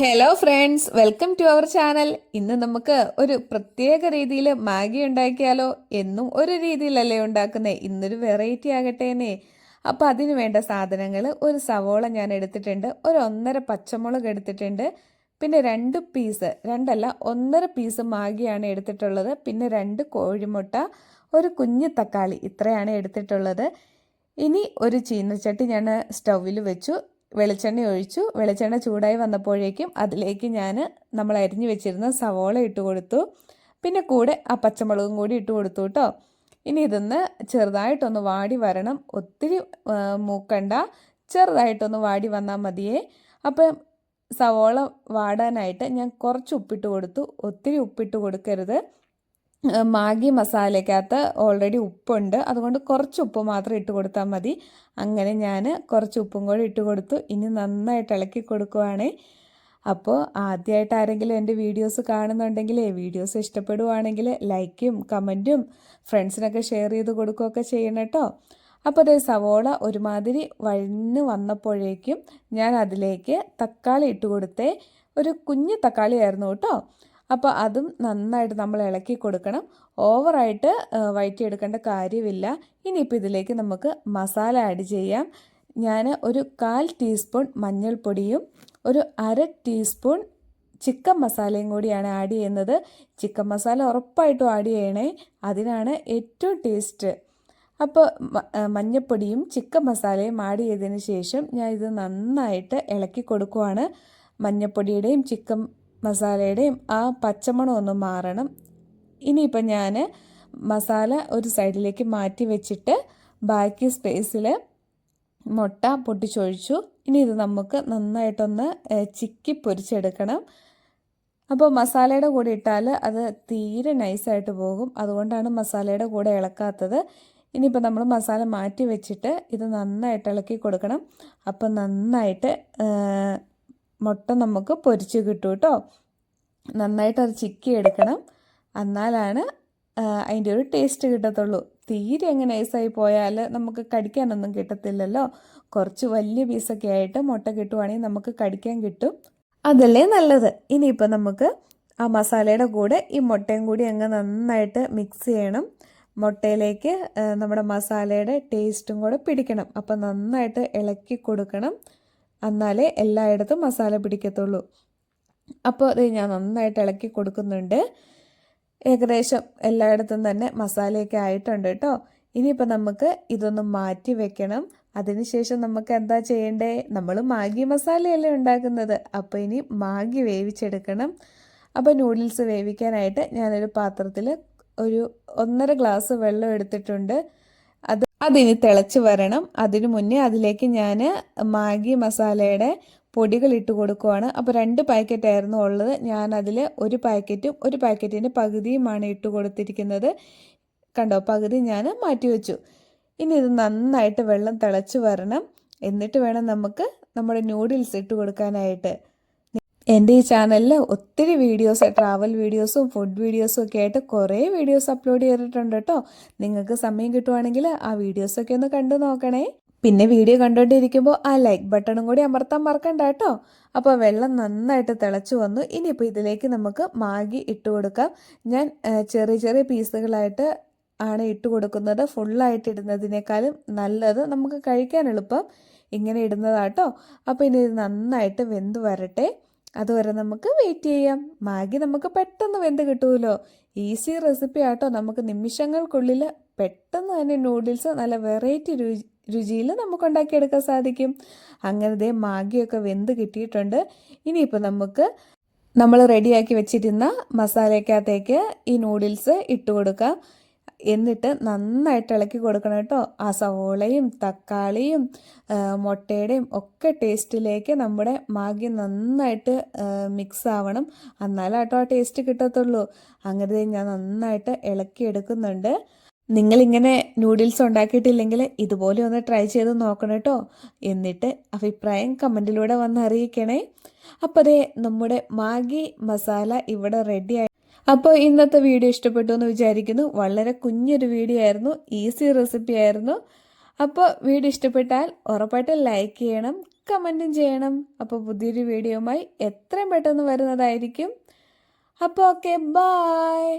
Hello friends welcome to our channel ഇന്ന് നമുക്ക് ഒരു പ്രത്യേക രീതിയിൽ മാഗി ഉണ്ടാക്കിയാലോ എന്നും ഒരു രീതിയിലല്ലേ ഉണ്ടാക്കുന്നത് ഇന്നൊരു വെറൈറ്റി ആകട്ടെ എന്നേ അപ്പോൾ അതിന് വേണ്ട സാധനങ്ങൾ ഒരു സവോള ഞാൻ എടുത്തിട്ടുണ്ട്. ഒരു ഒന്നര പച്ചമുളക് എടുത്തിട്ടുണ്ട്. പിന്നെ രണ്ട് പീസ് രണ്ടല്ല ഒന്നര പീസ് മാഗിയാണ് എടുത്തിട്ടുള്ളത്. പിന്നെ രണ്ട് കോഴിമുട്ട ഒരു കുഞ്ഞു തക്കാളി ഇത്രയാണ് എടുത്തിട്ടുള്ളത്. ഇനി ഒരു ചീനച്ചട്ടി ഞാൻ സ്റ്റൗവിൽ വെച്ചു. വെളിച്ചെണ്ണ ഒഴിച്ചു. വെളിച്ചെണ്ണ ചൂടായി വന്നപ്പോഴേക്കും അതിലേക്ക് ഞാൻ നമ്മൾ അരിഞ്ഞു വെച്ചിരുന്ന സവോള ഇട്ട് കൊടുത്തു. പിന്നെ കൂടെ ആ പച്ചമുളകും കൂടി ഇട്ട് കൊടുത്തു കേട്ടോ ഇനി ഇതൊന്ന് ചെറുതായിട്ടൊന്ന് വാടി വരണം. ഒത്തിരി മൂക്കണ്ട. ചെറുതായിട്ടൊന്ന് വാടി വന്നാൽ മതിയേ. അപ്പം സവോള വാടാനായിട്ട് ഞാൻ കുറച്ച് ഉപ്പിട്ട് കൊടുത്തു. ഒത്തിരി ഉപ്പിട്ട് കൊടുക്കരുത്. മാഗി മസാലയ്ക്കകത്ത് ഓൾറെഡി ഉപ്പുണ്ട്. അതുകൊണ്ട് കുറച്ച് ഉപ്പ് മാത്രം ഇട്ട് കൊടുത്താൽ മതി. അങ്ങനെ ഞാൻ കുറച്ച് ഉപ്പും കൂടി ഇട്ട് കൊടുത്തു. ഇനി നന്നായിട്ട് ഇളക്കി കൊടുക്കുവാണേ. അപ്പോൾ ആദ്യമായിട്ട് ആരെങ്കിലും എന്റെ വീഡിയോസ് കാണുന്നുണ്ടെങ്കിൽ വീഡിയോസ് ഇഷ്ടപ്പെടുവാണെങ്കിൽ ലൈക്കും കമന്റും ഫ്രണ്ട്സിനൊക്കെ ഷെയർ ചെയ്ത് കൊടുക്കുകയൊക്കെ ചെയ്യണം കേട്ടോ. അപ്പോൾ അതേ സവോള ഒരുമാതിരി വഴന്ന് വന്നപ്പോഴേക്കും ഞാൻ അതിലേക്ക് തക്കാളി ഇട്ട് കൊടുത്തേ. ഒരു കുഞ്ഞു തക്കാളി ആയിരുന്നു കേട്ടോ. അപ്പോൾ അതും നന്നായിട്ട് നമ്മൾ ഇളക്കി കൊടുക്കണം. ഓവറായിട്ട് വഴറ്റിയെടുക്കേണ്ട കാര്യമില്ല. ഇനിയിപ്പോൾ ഇതിലേക്ക് നമുക്ക് മസാല ആഡ് ചെയ്യാം. ഞാൻ ഒരു കാൽ ടീസ്പൂൺ മഞ്ഞൾപ്പൊടിയും ഒരു അര ടീസ്പൂൺ ചിക്കൻ മസാലയും കൂടിയാണ് ആഡ് ചെയ്യുന്നത്. ചിക്കൻ മസാല ഉറപ്പായിട്ടും ആഡ് ചെയ്യണേ. അതിനാണ് ഏറ്റവും ടേസ്റ്റ്. അപ്പോൾ മഞ്ഞപ്പൊടിയും ചിക്കൻ മസാലയും ആഡ് ചെയ്തതിന് ശേഷം ഞാൻ ഇത് നന്നായിട്ട് ഇളക്കി കൊടുക്കുവാണ്. മഞ്ഞൾപ്പൊടിയുടെയും ചിക്കൻ മസാലയുടെയും ആ പച്ചമണം ഒന്ന് മാറണം. ഇനിയിപ്പോൾ ഞാൻ മസാല ഒരു സൈഡിലേക്ക് മാറ്റി വെച്ചിട്ട് ബാക്കി സ്പേസിൽ മുട്ട പൊട്ടിച്ചൊഴിച്ചു. ഇനി ഇത് നമുക്ക് നന്നായിട്ടൊന്ന് ചിക്കി പൊരിച്ചെടുക്കണം. അപ്പോൾ മസാലയുടെ കൂടെ ഇട്ടാൽ അത് തീരെ നൈസായിട്ട് പോകും. അതുകൊണ്ടാണ് മസാലയുടെ കൂടെ ഇളക്കാത്തത്. ഇനിയിപ്പോൾ നമ്മൾ മസാല മാറ്റി വെച്ചിട്ട് ഇത് നന്നായിട്ട് ഇളക്കി കൊടുക്കണം. അപ്പോൾ നന്നായിട്ട് മുട്ട നമുക്ക് പൊരിച്ച് കിട്ടും കേട്ടോ. നന്നായിട്ട് ചിക്കി എടുക്കണം. എന്നാലാണ് അതിന്റെ ഒരു ടേസ്റ്റ് കിട്ടത്തുള്ളൂ. തീരെ അങ്ങ് നൈസായി പോയാൽ നമുക്ക് കടിക്കാനൊന്നും കിട്ടത്തില്ലല്ലോ. കുറച്ച് വലിയ പീസൊക്കെ ആയിട്ട് മുട്ട കിട്ടുവാണെങ്കിൽ നമുക്ക് കടിക്കാൻ കിട്ടും. അതല്ലേ നല്ലത്. ഇനിയിപ്പോൾ നമുക്ക് ആ മസാലയുടെ കൂടെ ഈ മുട്ടയും കൂടി അങ്ങ് നന്നായിട്ട് മിക്സ് ചെയ്യണം. മുട്ടയിലേക്ക് നമ്മുടെ മസാലയുടെ ടേസ്റ്റും കൂടെ പിടിക്കണം. അപ്പം നന്നായിട്ട് ഇളക്കി കൊടുക്കണം. എന്നാലേ എല്ലായിടത്തും മസാല പിടിക്കത്തുള്ളൂ. അപ്പോൾ അത് ഞാൻ നന്നായിട്ട് ഇളക്കി കൊടുക്കുന്നുണ്ട്. ഏകദേശം എല്ലായിടത്തും തന്നെ മസാലയൊക്കെ ആയിട്ടുണ്ട് കേട്ടോ. ഇനിയിപ്പോൾ നമുക്ക് ഇതൊന്ന് മാറ്റി വെക്കണം. അതിനുശേഷം നമുക്ക് എന്താ ചെയ്യേണ്ടേ? നമ്മൾ മാഗി മസാലയല്ലേ ഉണ്ടാക്കുന്നത്. അപ്പോൾ ഇനി മാഗി വേവിച്ചെടുക്കണം. അപ്പോൾ നൂഡിൽസ് വേവിക്കാനായിട്ട് ഞാനൊരു പാത്രത്തിൽ ഒരു ഒന്നര ഗ്ലാസ് വെള്ളം എടുത്തിട്ടുണ്ട്. അതിനി തിളച്ച് വരണം. അതിനു മുന്നേ അതിലേക്ക് ഞാൻ മാഗി മസാലയുടെ പൊടികൾ ഇട്ട് കൊടുക്കുവാണ്. അപ്പോൾ രണ്ട് പാക്കറ്റ് ആയിരുന്നു ഉള്ളത്. ഞാൻ അതിൽ ഒരു പാക്കറ്റും ഒരു പാക്കറ്റിന്റെ പകുതിയുമാണ് ഇട്ട് കൊടുത്തിരിക്കുന്നത്. കണ്ടോ? പകുതി ഞാൻ മാറ്റി വെച്ചു. ഇനി ഇത് നന്നായിട്ട് വെള്ളം തിളച്ച് വരണം. എന്നിട്ട് വേണം നമുക്ക് നമ്മുടെ നൂഡിൽസ് ഇട്ട് കൊടുക്കാനായിട്ട്. എന്റെ ഈ ചാനലിൽ ഒത്തിരി വീഡിയോസ് ട്രാവൽ വീഡിയോസും ഫുഡ് വീഡിയോസും ഒക്കെ ആയിട്ട് കുറേ വീഡിയോസ് അപ്ലോഡ് ചെയ്തിട്ടുണ്ട് കേട്ടോ നിങ്ങൾക്ക് സമയം കിട്ടുവാണെങ്കിൽ ആ വീഡിയോസൊക്കെ ഒന്ന് കണ്ടു നോക്കണേ. പിന്നെ വീഡിയോ കണ്ടുകൊണ്ടിരിക്കുമ്പോൾ ആ ലൈക്ക് ബട്ടണും കൂടി അമർത്താൻ മറക്കണ്ട കേട്ടോ അപ്പോൾ വെള്ളം നന്നായിട്ട് തിളച്ചു വന്നു. ഇനിയിപ്പോൾ ഇതിലേക്ക് നമുക്ക് മാഗി ഇട്ട് കൊടുക്കാം. ഞാൻ ചെറിയ ചെറിയ പീസുകളായിട്ട് ആണ് ഇട്ട് കൊടുക്കുന്നത്. ഫുള്ളായിട്ട് ഇടുന്നതിനേക്കാളും നല്ലത് നമുക്ക് കഴിക്കാൻ എളുപ്പം ഇങ്ങനെ ഇടുന്നതാട്ടോ അപ്പോൾ ഇനി ഇത് നന്നായിട്ട് വെന്ത് വരട്ടെ. അതുവരെ നമുക്ക് വെയിറ്റ് ചെയ്യാം. മാഗി നമുക്ക് പെട്ടെന്ന് വെന്ത് കിട്ടുമല്ലോ ഈസി റെസിപ്പി ആട്ടോ. നമുക്ക് നിമിഷങ്ങൾക്കുള്ളിൽ പെട്ടെന്ന് തന്നെ നൂഡിൽസ് നല്ല വെറൈറ്റി രുചി രുചിയിൽ നമുക്ക് ഉണ്ടാക്കിയെടുക്കാൻ സാധിക്കും. അങ്ങനെ ദേ മാഗിയൊക്കെ വെന്ത് കിട്ടിയിട്ടുണ്ട്. ഇനിയിപ്പോൾ നമുക്ക് നമ്മൾ റെഡിയാക്കി വെച്ചിരുന്ന മസാലയ്ക്കകത്തേക്ക് ഈ നൂഡിൽസ് ഇട്ട് കൊടുക്കാം. എന്നിട്ട് നന്നായിട്ട് ഇളക്കി കൊടുക്കണം കേട്ടോ. ആ സവോളയും തക്കാളിയും മുട്ടയുടെയും ഒക്കെ ടേസ്റ്റിലേക്ക് നമ്മുടെ മാഗി നന്നായിട്ട് മിക്സ് ആവണം. എന്നാലേ കേട്ടോ ആ ടേസ്റ്റ് കിട്ടത്തുള്ളൂ. അങ്ങനെ ഞാൻ നന്നായിട്ട് ഇളക്കി എടുക്കുന്നുണ്ട്. നിങ്ങളിങ്ങനെ നൂഡിൽസ് ഉണ്ടാക്കിയിട്ടില്ലെങ്കിൽ ഇതുപോലെ ഒന്ന് ട്രൈ ചെയ്ത് നോക്കണം കേട്ടോ. എന്നിട്ട് അഭിപ്രായം കമന്റിലൂടെ വന്ന് അറിയിക്കണേ. അപ്പോൾ അതേ നമ്മുടെ മാഗി മസാല ഇവിടെ റെഡിയായി അപ്പോൾ ഇന്നത്തെ വീഡിയോ ഇഷ്ടപ്പെട്ടു എന്ന് വിചാരിക്കുന്നു. വളരെ കുഞ്ഞൊരു വീഡിയോ ആയിരുന്നു. ഈസി റെസിപ്പി ആയിരുന്നു. അപ്പോൾ വീഡിയോ ഇഷ്ടപ്പെട്ടാൽ ഉറപ്പായിട്ടും ലൈക്ക് ചെയ്യണം കമന്റും ചെയ്യണം. അപ്പോൾ പുതിയൊരു വീഡിയോയുമായി എത്രയും പെട്ടെന്ന് വരുന്നതായിരിക്കും. അപ്പോൾ ഓക്കെ ബായ്